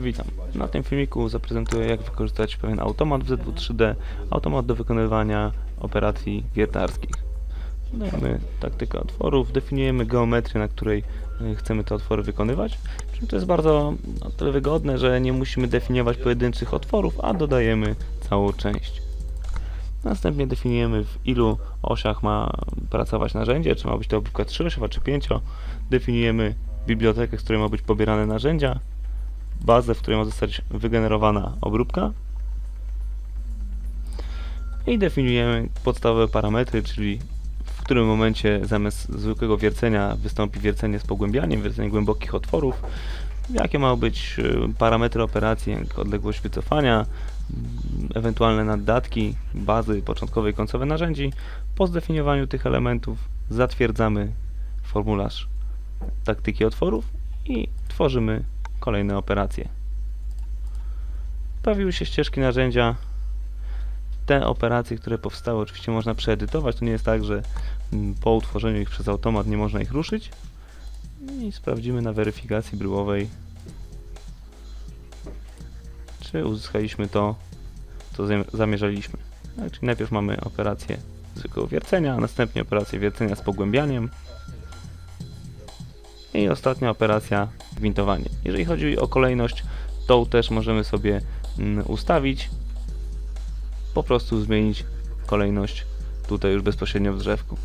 Witam. Na tym filmiku zaprezentuję jak wykorzystać pewien automat w ZW3D, automat do wykonywania operacji wiertarskich. Dajemy taktykę otworów, definiujemy geometrię, na której y, chcemy te otwory wykonywać. Czyli to jest bardzo no, tyle wygodne, że nie musimy definiować pojedynczych otworów, a dodajemy całą część. Następnie definiujemy w ilu osiach ma pracować narzędzie, czy ma być to obróbka 3-osiowa czy 5. Definiujemy bibliotekę, z której ma być pobierane narzędzia, bazę, w której ma zostać wygenerowana obróbka i definiujemy podstawowe parametry, czyli w którym momencie zamiast zwykłego wiercenia wystąpi wiercenie z pogłębianiem, wiercenie głębokich otworów, jakie mają być y, parametry operacji, jak odległość wycofania, ewentualne naddatki, bazy początkowe i końcowe narzędzi. Po zdefiniowaniu tych elementów zatwierdzamy formularz taktyki otworów i tworzymy kolejne operacje. Pojawiły się ścieżki narzędzia. Te operacje, które powstały, oczywiście można przeedytować. To nie jest tak, że mm, po utworzeniu ich przez automat nie można ich ruszyć. I sprawdzimy na weryfikacji bryłowej, czy uzyskaliśmy to, co zam- zamierzaliśmy. Tak, czyli najpierw mamy operację zwykłego wiercenia, a następnie operację wiercenia z pogłębianiem. I ostatnia operacja Jeżeli chodzi o kolejność, tą też możemy sobie mm, ustawić. Po prostu zmienić kolejność tutaj już bezpośrednio w drzewku.